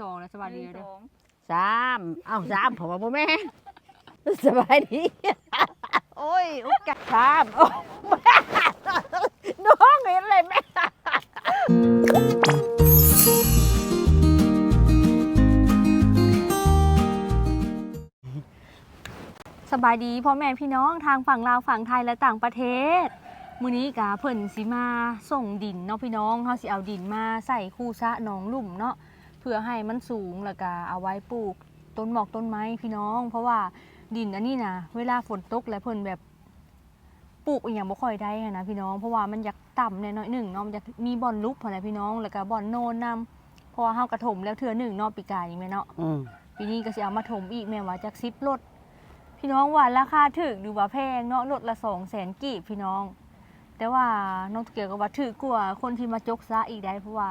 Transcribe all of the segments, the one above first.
สองแล้วสวัสดีหนึ่งเด้สอองสามเอ้าสามผมว่าบ่แม่นสบายดีโอ้ยอุกกะสามโอ้ยน้องเห็นเลยแม่สบายดีพ่อแม่พี่น้องทางฝั่งลาวฝั่งไทยและต่างประเทศมื้อนี้กะเพิ่นสิมาส่งดินเนาะพี่น้องเฮาสิเอาดินมาใส่คูซะหนองลุ่มเนาะ เพื่อให้มันสูงแล้วก็เอาไว้ปลูกต้นหมอกต้นไม้พี่น้อง เพราะว่าดินอันนี้นะเวลาฝนตกแล้วเพิ่นแบบปลูกอหย่างบ่ค่อยได้หั้นนะพี่น้องเพราะว่ามันอยากต่ำแน่น้อยหนึ่งเนาะมันอยากมีบ่อนลุกพอนะพี่น้อง แล้วก็บ่อนโนนนํเพราะว่าเฮากระถมแล้วเทื่อหนึ่งเนาะปีกายนี่แม่เนาะอืมปีนี้ก็สิเอามาถมอีกแม่ว่าจากซิปรถพี่น้องว่าราคาถึกหรือว่าแพงเนาะรถละสองแสนกีบพี่น้อง แต่ว่าน้องเกียวก็ว่าถือกว่าคนที่มาจกซะอีกได้เพราะว่า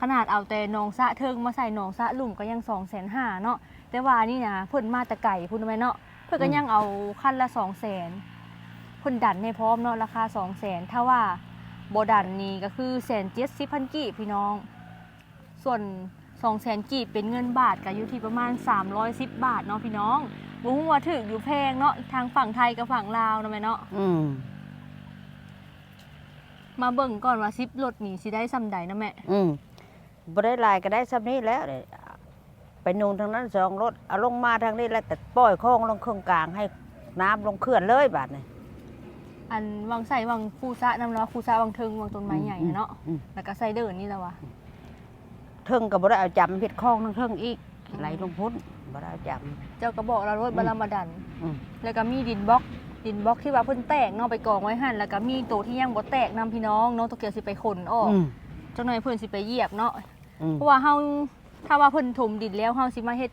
ขนาดเอาแต่หนองสะเทิงมาใส่หนองสะหลุมก็ยังสองแสนห้าเนาะแต่ว่านี่นะเพิ่นมาแต่ไก่พุ่นไหมเนาะเพิ่นก็ยังเอาคันละสองแสนเพิ่นดันให้พร้อมเนาะราคาสองแสนถ้าว่าโบดันนี่ก็คือแสนเจ็ดสิบพันกีบพี่น้อง ส่วนสองแสนกีบเป็นเงินบาทก็อยู่ที่ประมาณ 310 บาทเนาะพี่น้องบ่ฮู้ว่าถึกอยู่แพงเนาะทางฝั่งไทยกับฝั่งลาวเนาะแม่เนาะอืมมาเบิ่งก่อนว่าซิปรถนี่สิได้ซำใดนะแม่อืม บ่ได้หลายก็ได้ซ้ำนี้แล้วเด้ไปนูนทางนั้นสองรถเอาลงมาทางนี้แล้วแต่ปล่อยโค้งลงเครื่องกลางให้น้ำลงเขื่อนเลยบาดนี่อันวังใส่วังคูซะนำเนาะคูซะวังเทิงวังต้นไม้ใหญ่อืมเนาะอืมแล้วก็ใส่เดินนี่แหละวะเทิงก็บ่ได้เอาจำเฮ็ดคลองทั้งเทิงอีกไหลลงพุ่นบ่ได้เอาจเจ้าก็บอกเรารถบารามาดันำอืมแล้วก็มีดินบล็อกดินบล็อกที่ว่าเพิ่นแตกเนาะไปกองไว้หั่นแล้วก็มีตัวที่ยังบ่แตกนํพี่น้องเนาะตัวเกียวสิไปขนออกอืมจังหน่อยเพิ่นสิไปเหยียบเนาะอืม เพราะว่าเฮาถ้าว่าเพิ่นถมดินแล้วเฮาสิมาเฮ็ด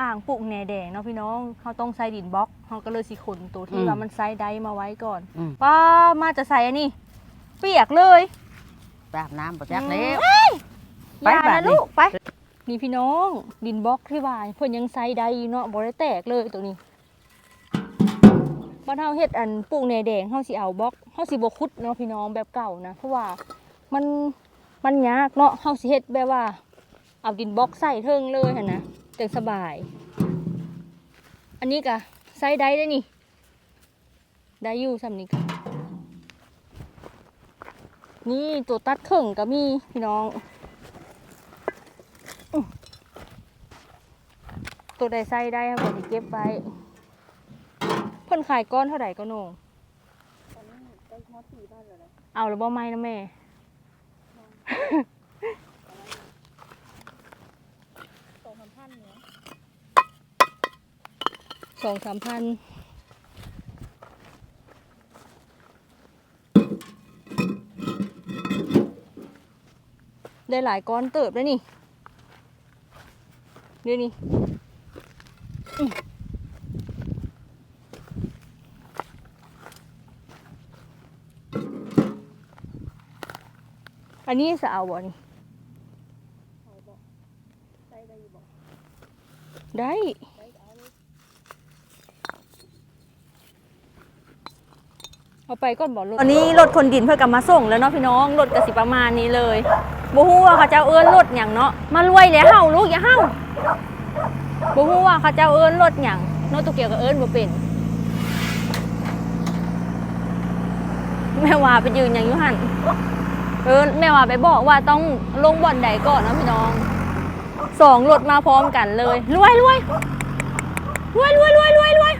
อ่างปลูกแหน่แดงเนาะพี่น้องเฮาต้องใส่ดินบล็อกเฮาก็เลยสิขนตัวที่ว่ามันไซส์ใดมาไว้ก่อนอืม ป้ามาจะใส่อันนี้ เปียกเลยไปอาบน้ำบ่จักแล้วไปไปบานะดนี้ ลูกไป นี่พี่น้องดินบล็อกที่ว่าเพิ่นยังไซส์ใดอยู่เนาะบ่ได้แตกเลยตัวนี้บ้านเฮาเฮ็ดอันปลูกแหน่แดงเฮาสิเอาบล็อกเฮาสิบ่ขุดเนาะพี่น้องแบบเก่านะเพราะว่ามัน มันยากเนาะเฮาสิเฮ็ดแบบว่า เอาดินบล็อกใส่เทิงเลยหั่นนะจังสบาย อันนี้ก็ไซส์ใดได้นี่ ได้อยู่สำนี้ก็นี่ตัวตัดเข่งก็มีพี่น้องอตัวใดไซส์ได้ครับผมเก็บไว้เพิ่นขายก้อนเท่าไหร่ก็โหนงเอาแล้วบ่ไหมนะแม่ สองสามพันเนาะสองสามพันได้หลายก้อนเติบแล้วนี่เดี๋ยวนี้ อันนี้สาวบ่นี่ได้ เอาไปก่อนบอกรถตอนนี้รถคนดินเพื่อกลับมาส่งแล้วเนาะพี่น้องรถกะสิประมาณนี้เลยบ่ฮู้ว่าเขาเจ้าเอิ้นรถหยังเนาะมารวยแล้วเฮาลูกอย่าเฮาบ่ฮู้ว่าเขาเจ้าเอิ้นรถหยังเนาะตุเกียวก็เอิ้นบ่เป็นแม่ว่าไปยืนหยังอยู่หั่น เออแม่ว่าไปบอกว่าต้องลงบ่อนใดก่อนนะพี่น้องสองรถมาพร้อมกันเลยรวยรวยรวยรวยรวยรวยรวย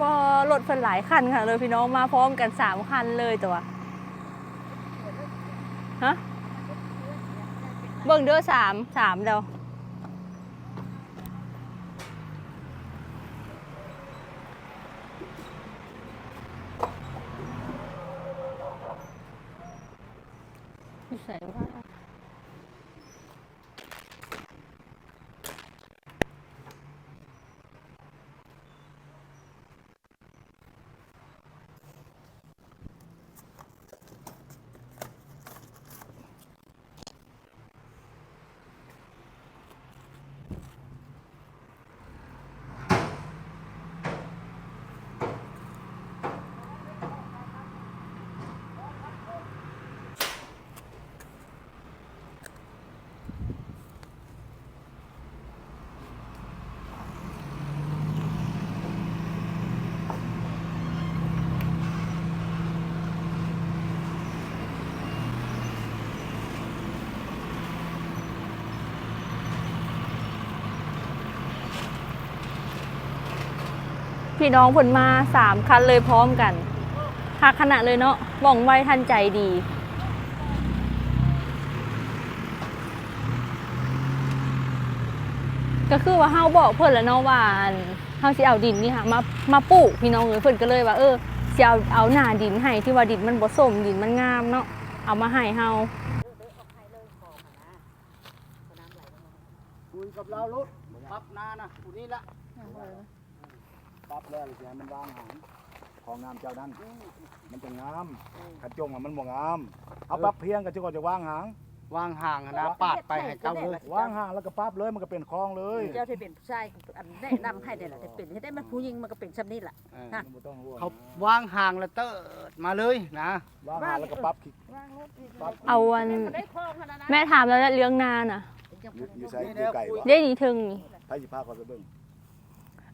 พอร ถเพิ่นหลายคันค่ะเลยพี่น้องมาพร้อมกันสามคันเลยตัวฮะเบิ่งเด้อสามสามเดียวใส่ว่า พี่น้องเพิ่นมาสามคันเลยพร้อมกันหักขณะเลยเนาะว่องไวทันใจดี ก็คือว่าเฮาบอกเพิ่นแล้วเนาะว่านเฮาสิเอาดินนี่ค่ะมามาปลูกพี่น้องเอ้ยเพิ่นก็เลยว่าเออสิเอาเอาหน้าดินให้ที่ว่าดินมันบ่สมดินมันงามเนาะเอามาให้เฮาคุยกับเราลุดปรับนานะกูนี่ละ ปรับแล้วสิให้มันวางหางของงามเจ้านั้น มันจะงามกระจงอะมันบ่งาม เอาปรับเพียงกันจะก่อนจะวางหาง วางห่างอะนะปาดไปให้เจ้าเลย วางหางแล้วก็ปรับเลยมันก็เป็นคลองเลยเจ้าที่เป็นผู้ชายอันแนะนำให้ได้ล่ะแต่เป็นให้ได้มันผู้หญิงมันก็เป็นซำนี้ล่ะเออฮะ มันบ่ต้องห่วงเขาวางห่างแล้วเติดมาเลยนะ วางหางแล้วก็ปรับขี้ปรับเอาอันได้คลองขนาดนั้นแม่ถามแล้วเรื่องนาน่ะ อยู่อยู่ใส่อยู่ไก่บ่ได้นี่ถึงนี่ไปสิพาเขาไปเบิ่ง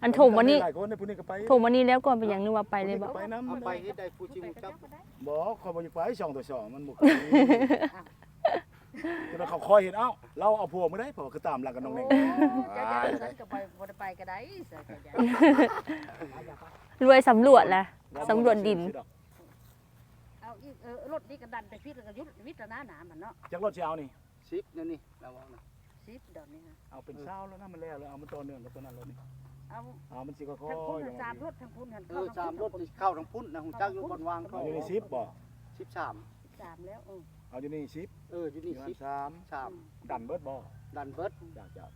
อันถมวันนี้หลายคนในผู้นี้ก็ไปถมวันนี้แล้วก่อนเป็นอย่างนึงว่าไปเลยบ่ไปน้ำเอาไปที่ใดผู้ชิมเจ้าบ่ขอยบ่อยากไปสองต่อสองมันบ่เคยแต่เขาคอยเห็นเอ้าเราเอาพวกไม่ได้เพราะว่าคือตามหลักกันน้องเน่งเจ้าจะนั้นก็ไปบ่ได้ไปก็ได้ใส่ใจรวยสำรวจแหละสำรวจดินเอาอีกเออรถนี่ก็ดันไปพิษแล้วก็ยุดวิทย์แล้วนะหนามันเนาะจักรถสิเอานี่ซิปนั่นนี่เราเอานะสิบเดี๋ยวนี้ฮะเอาเป็นเช้าแล้วนะมันแล้วแล้วเอามันต่อเนื่องกับตัวนั้นเลยนี่ เอาเอามันสิค่อยทั้งพุ่นๆทั้งสามรถทั้งพุ่นทั้งเออสามรถนี่เข้าทั้งพุ่นนะหุ่นจักอยู่บนวางเอาเขาอยู่ในซิปบ่สิบสามสามแล้วเออเอาอยู่ในซิปเอออยู่นี่นี่สิสิบบสามสามดันเบิดบ่ดันเบิดจ้าจ้า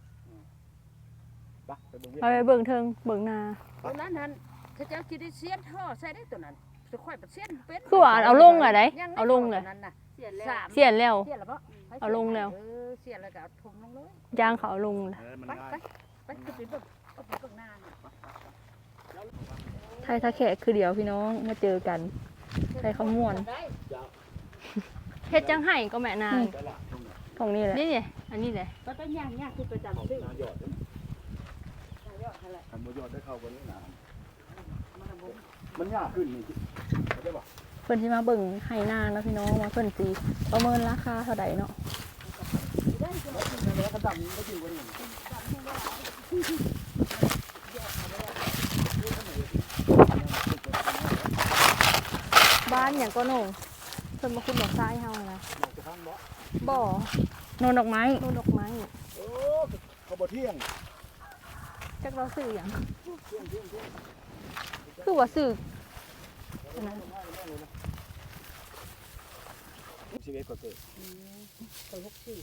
ไปไปเบิ่งเวียเอาไปเบิ่งเทิงเบิ่งนาตัวนั้นหันถ้าเจ้าคิดได้เสียนท่อใส่ได้ตัวนั้นจะค่อยไปเสียนเป็นคือว่าเอาลงอะไดยังไม่เอาลงเลยท่นั้นน่ะเสียนแล้วสามเสียนแล้ว เสียนแล้วปะเอาลงแล้ว เออเสียนแล้วก็เอาถมลงเลยยางเขาเอาลงเลยเออมันไปง่ายไปไปขึ้นไปเบิ่งขึ้น ไปเบิ่งหน้าน่ะไทยทะแขกคือเดียวพี่น้องมาเจอกันไปขมวนได้เฮ็ดจังไห้ก็แม่นางได้ละตรงนี้ของนี่แหละนี่ไงอันนี้แหละไปไปย่างย่างขึ้นไปจำชื่อหน้ายอดเด้อเยอะอะไรคันบ่ยอดได้เข้าบ่ได้หนามันยากขึ้นนี่เข้าใจบ่เพิ่นสิมาเบิ่งไห้นางแล้วพี่น้องว่าเพิ่นสิประเมินราคาเท่าใดเนาะ แล้วก็ดำก็อยู่บนนี้บ้านหยังก็โหน่งเพิ่นมาขุดดอกทรายเฮานะนอกจากข้างบ่บ่โนนดอกไม้โนนดอกไม้โอ้เขาบ่เที่ยงจักเราซื้อหยังคือว่าซื้ออันนั้นชีวิตก็เกิดตัวหกสี่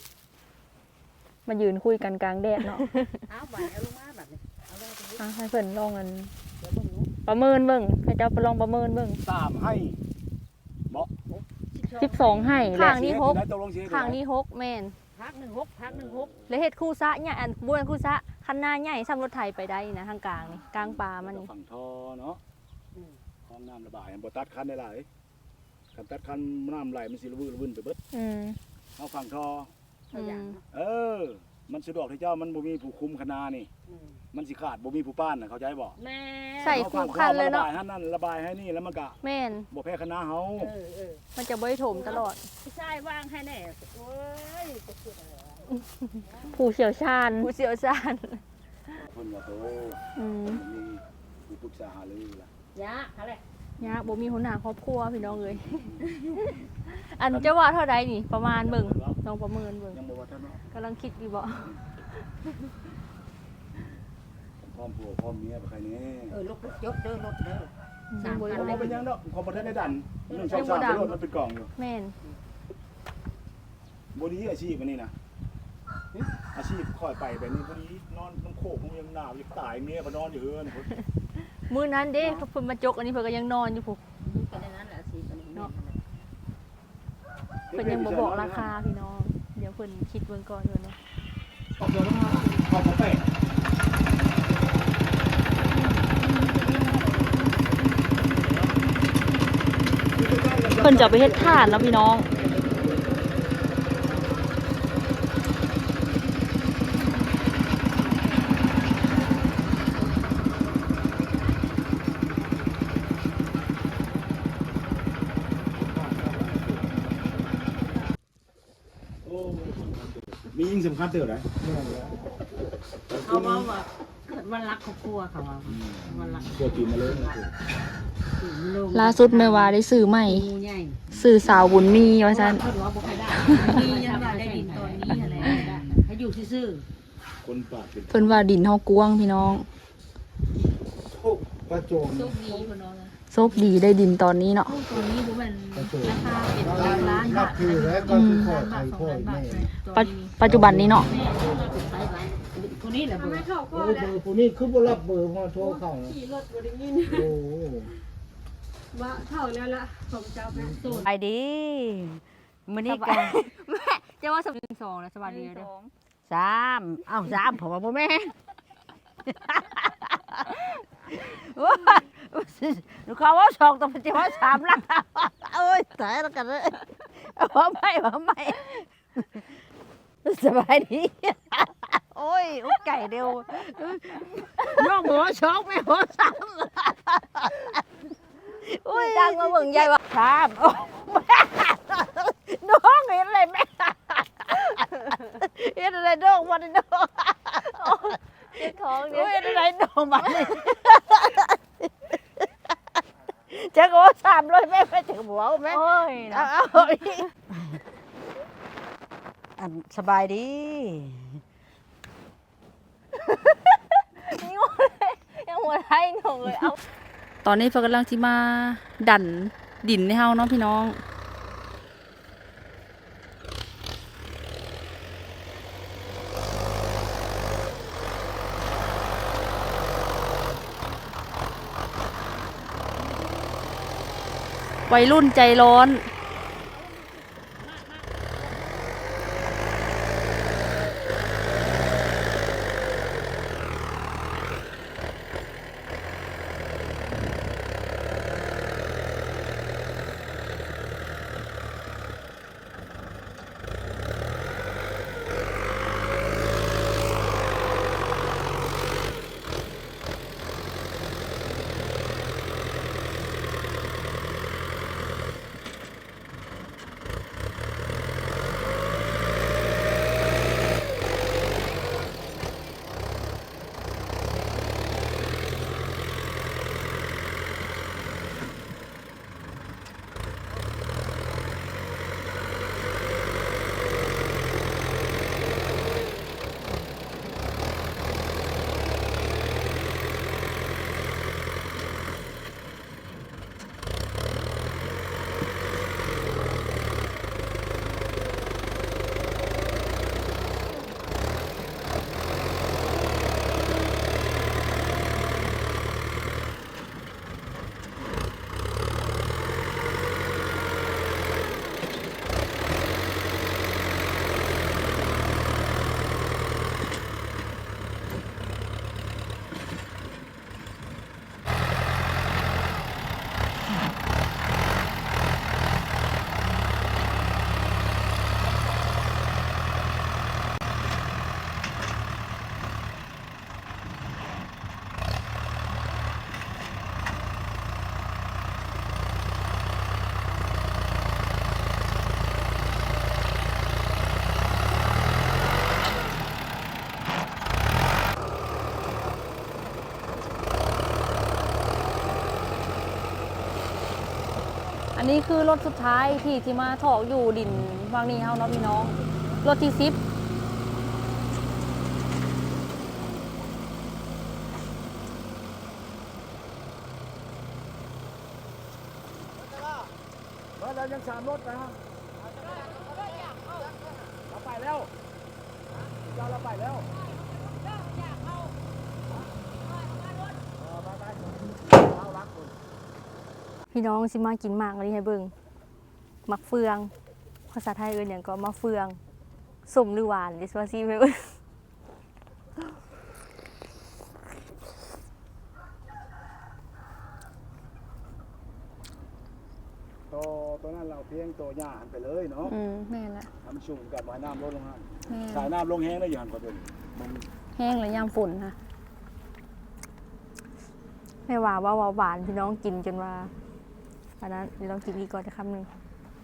มายืนคุยกันกลางแดดเนาะเอาใบเอาลงมาแบบนี้เอาลงตรงนี้อะให้เพิ่นลองกันเดี๋ยวเบิ่งหนูประเมินเบิ่งให้เจ้าไปลองประเมินเบิ่งตามให้ 12ให้ข้างนี้หกได้ตกลงสิข้างนี้หกแม่นพักหนึ่งหกพักหนึ่งหกแล้วเฮ็ดคู่ซะเนี่ยอันบ่แม่นคู่ซะคันหน้าใหญ่ซ้ำรถไถไปได้นะทางกลางนี่กลางป่ามันนี่ฝั่งท่อเนาะห้องน้ำระบายบ่ตัดคันได้หลายคันตัดคันน้ำไหลมันสิระวือระวืนไปเบิดอืมเอาฝั่งท่อ ตัวอย่างเออ มันสะดวกที่เจ้ามันบ่มีผู้คุมคณะนี่อืมมันสิขาดบ่มีผู้ป้านน่ะเข้าใจบ่แม่ใส่คู่คันเลยเนาะ ระบายให้นั่นระบายให้นี่แล้วมันก็แม่น บ่แพ้คณะเฮาเออเออมันจะบ่ได้ถมตลอด ผู้ชายวางให้แน่โอ้ยจะคิดอะไรวะผู้เชี่ยวชาญ ผู้เชี่ยวชาญ เพิ่นว่าโตอืมมีผู้ปรึกษาหารือล่ะยะอะไรยากบ่มีหัวหน้าครอบครัวพี่น้องเอ้ยอันจะว่าเท่าใดนี่ ประมาณเบิ่ง ลองประเมินเบิ่งยังบ่ว่าท่านเนาะกำลังคิดอยู่บ่พร้อมผัวพร้อมเมียบ่ใครแน่เออรถยกเด้อรถเด้อยังบ่บ่ได้เป็นหยังดอกความบ่ทันได้ดัน1 2 3ไปโลดมันเป็นกล่องอยู่แม่นบ่ดีอาชีพอันนี้นะอาชีพค่อยไปแบบนี้บ่ดีนอนน้ำโคกคงยังหนาวยังตายเมียก็นอนอยู่เฮือนพุ่นมื้อนั้นเด้เขาเพิ่นมาจกอันนี้เพิ่นก็ยังนอนอยู่พุเป็นอย่างนั้นแหละสิเป็นอย่างนี้ เนาะ เพิ่นยังบ่บอกราคาพี่น้อง เดี๋ยวเพิ่นคิดเบิ่งก่อนเพิ่นเนาะขอบคุณมากขอบคุณแปะเพิ่นจะเอาไปเฮ็ดทานเนาะพี่น้อง โอ้มียิ่งสำคัญเตืออะไรเอามาว่าวันรักครอบครัวเขาว่าวันรักพวกกินมาเลยนะคือถึงโลกล่าสุดแม่ว่าได้ซื้อใหม่งูใหญ่ซื้อสาวบุญมีว่าซั่นเขาบอกว่าบ่ค่อยได้มียังว่าได้ดินตอนนี้อะไรเขาอยู่ซื่อคนปากเป็นเพิ่นว่าดินเฮากวางพี่น้องประโจม ๆโชคดีคนน้องนะ โชคดีได้ดินตอนนี้เนาะตัวนี้บ่แม่นราคาเป็นหลักล้านบาทคือแล้วก็อืมคือพ่อล้านใครบาทสองพ่อล้านบาแม่ทปัจปัจจุบันนี้เนาะแม่ต้องมาเป็นไปไปคนนี้แหละเบอร์โอ้เบอร์ผู้นี้คือบ่รับเบอร์พ่อโทรเข้านะขี่รถบ่ได้ยินโอ้ว่าเท่าแล้วละผมจะเอาไปสูตรไปดีมื้อนี้กันจะว่าสบิสองแล้วสวัสดีเด้อสามเอ้าสามผมว่าบ่แม่น โอ้ยหนูเขาว่าสองต้องเป็นว่าสามละโอ้ยตายแล้วกันเลยว่าไม่ว่าไม่สบายดี โอ้ยอุ๊ยไก่เดียวน้องหัวสองไม่หัวสามโอ้ยจ้างมาเบิ่งยายว่าสามโอ้น้องเห็นอะไรแม่เห็นอะไรน้องวันนี้น้อง เจ็บท้องโอ้เนี่ยยอะไรโดนมาเลยจะโอ้สามเลยแม่ไม่ถึงหัวแม่โอ้ยเอานะเอาอีกอันสบายดี นี่หมดเลยยังหัวไทยหนูเลยเอาตอนนี้เพิ่นกำลังที่มาดันดินให้เฮาเนาะพี่น้อง วัยรุ่นใจร้อน อันนี้คือรถสุดท้ายที่ที่มาถอกอยู่ดินบางนี้เฮาเนาะพี่น้อง รถที่ซิปแล้วเรายังสามรถนะฮะเราไปแล้วเราเราไปแล้วเออไปไปเอารักคน พี่น้องสิมากินหมากอันนี้ให้เบิ่งหมักเฟือง ภาษาไทยเอิ้นหยังก็มะเฟืองสมหรือหวานดิสว่าซีไปเบิ่งตัวตัวนั้นเราเพียงตัวหญ้าหันไปเลยเนาะอืมแม่นละทำชุ่มกับวายน้ำลดลงหันแม่สายน้ำลงแห้งได้อยู่หันประเด็นมันแห้งแล้วยามฝนค่ะ แม่ว่าว่าว่าหวานพี่น้องกินจนว่า อันนั้นเดี๋ยวต้องกินอีกก่อนนะคำหนึ่ง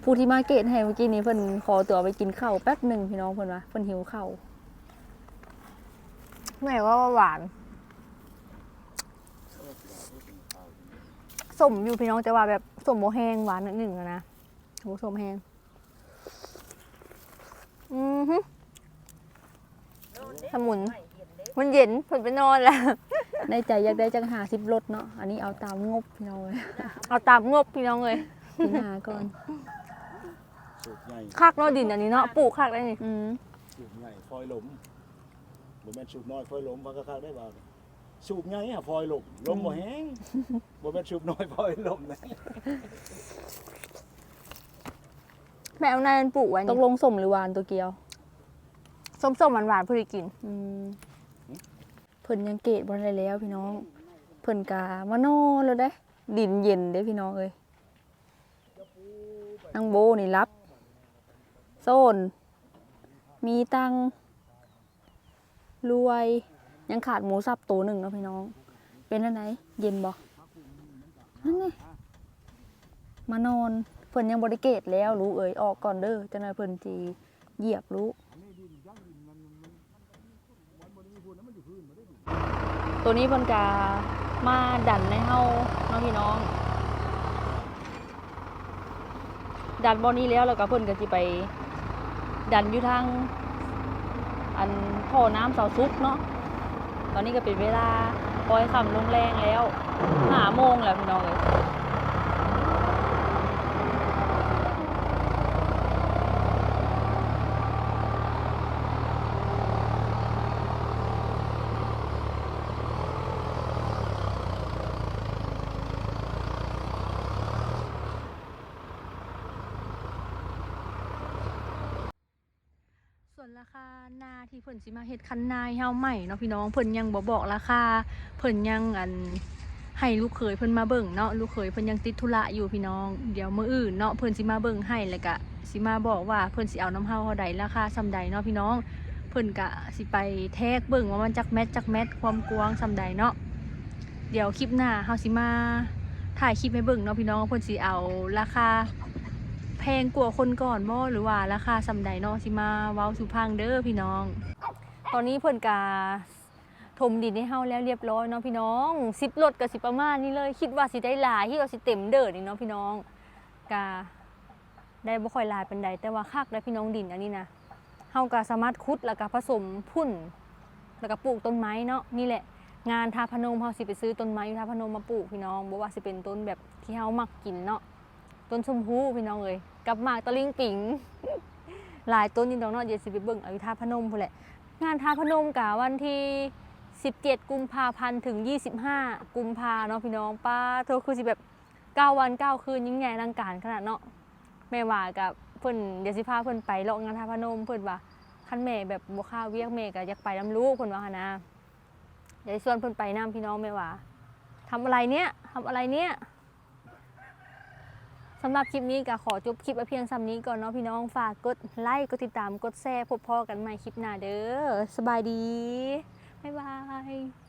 ผู้ที่มาเกตให้เมื่อกี้นี้เพิ่นขอตัวไปกินข้าวแป๊บหนึ่งพี่น้องเพิ่นวะเพิ่นหิวข้าวแม่ว่าหวานสมอยู่พี่น้องจะว่าแบบสมโมแห้งหวานนิดหนึ่งนะโมสมแห้งอือฮึสมุน มันเย็นเพิ่นไปนอนแล้ว ในใจอยากได้จังหาสิบรถเนาะ อันนี้เอาตามงบพี่น้องเลยเอาตามงบพี่น้องเลยกินหาก่อน สูบใหญ่คักเนาะดินอันนี้เนาะปลูกคักได้นี่อืมสูบใหญ่ฟอยหลมบ่แม่นสูบน้อยฟอยหลมมันก็คักได้บ่าวนี่สูบใหญ่อะฟอยหลมลมบ่แห้งบ่แม่นสูบน้อยฟอยหลมนะแม่เอานายมันปลูกไว้ตนี่กลงสมหรือหวานตัวเกียว ส้มๆหวานๆเพื่อกิน อืม เพิ่นยังเกตบ่ได้แล้วพี่น้อง เพิ่นกามานอนแล้วเด้ ดินเย็นเด้พี่น้องเอ้ยนางโบนี่รับ โซน มีตังรวย ยังขาดหมูสับตัวหนึ่งเนาะพี่น้อง เป็นอันไหน เย็นบ่นั่นไงมานอน เพิ่นยังบริเกตแล้วรู้เอ่ยออกก่อนเด้อจังไดเพิ่นสิเหยียบรู้ ตัวนี้เพิ่นกามาดันในเฮาเน้องพี่น้อง ดันบอนี้แล้วแล้วก็เพิ่นก็สิไป ดันอยู่ทางอันท่อน้ำเสาซุกเนาะตอนนี้ก็เป็นเวลาปล่อยคำลงแรงแล้วหาโมงแล้วพี่น้องเลย ราคานาที่เพิ่นสิมาเฮ็ดคันนาเฮาใหม่เนาะพี่น้องเพิ่นยังบ่บอกราคาเพิ่นยังอันให้ลูกเขยเพิ่นมาเบิ่งเนาะลูกเขยเพิ่นยังติดธุระอยู่พี่น้องเดี๋ยวมื้ออื่นเนาะเพิ่นสิมาเบิ่งให้แล้วก็สิมาบอกว่าเพิ่นสิเอาน้ำเฮาเท่าใดราคาส่าใดเนาะพี่น้องเพิ่นก็สิไปแทกเบิ่งว่ามันจักแมตจักแมตความกว้างส่าใดเนาะเดี๋ยวคลิปหน้าเฮาสิมาถ่ายคลิปให้เบิ่งเนาะพี่น้องเพิ่นสิเอาราคา พงกว่าคนก่อนบ่หรือว่าราคาสำใดนาะสิมาเว้าสุพังเด้อพี่น้อง ตอนนี้เพิ่นกาถมดินให้เฮาแล้วเรียบร้อยเนาะพี่น้องสิบรถก็สิประมาณนี้เลย คิดว่าสิได้หลายที่ว่าสิเต็มเด้อนี่เนาะพี่น้องกาได้บ่ค่อยหลายปานใดแต่ว่าคักได้พี่น้องดินอันนี้นะเฮาก็สามารถขุดแล้วก็ผสมพุ่น แล้วก็ปลูกต้นไม้เนาะนี่แหละงานทาพนมเฮาสิไปซื้อต้นไม้ทาพนมมาปลูกพี่น้องบ่ว่าสิเป็นต้นแบบที่เฮามักกินเนาะ ต้นชมพู่พี่น้องเอ้ยกับหมากตะลิงปิงหลายต้นนี่น้องเนาะเดี๋ยวสิไปเบิ่งเอาอยู่ท่าพนมพุ่นแหละงานท่าพนมกะวันที่ 17 กุมภาพันธ์ถึง 25 กุมภาเนาะพี่น้องป้าโทรคือสิแบบ 9 วัน 9 คืนยิ่งใหญ่ลังการขนาดเนาะแม่ว่ากับเพิ่นเดี๋ยวสิพาเพิ่นไปเลาะงานท่าพนมเพิ่นว่าคันแม่แบบบ่ค่าเวียกแม่ก็อยากไปนํลูกเพิ่นว่าหั่นนะเดี๋ยวสิชวนเพิ่นไปนํพี่น้องแม่ว่าทำอะไรเนี่ยทำอะไรเนี่ย สำหรับคลิปนี้ก็ขอจบคลิปไว้เพียงซ้ำนี้ก่อนเนาะพี่น้องฝากกดไลค์กดติดตามกดแชร์พบพอกันใหม่คลิปหน้าเด้อสบายดี บ๊ายบาย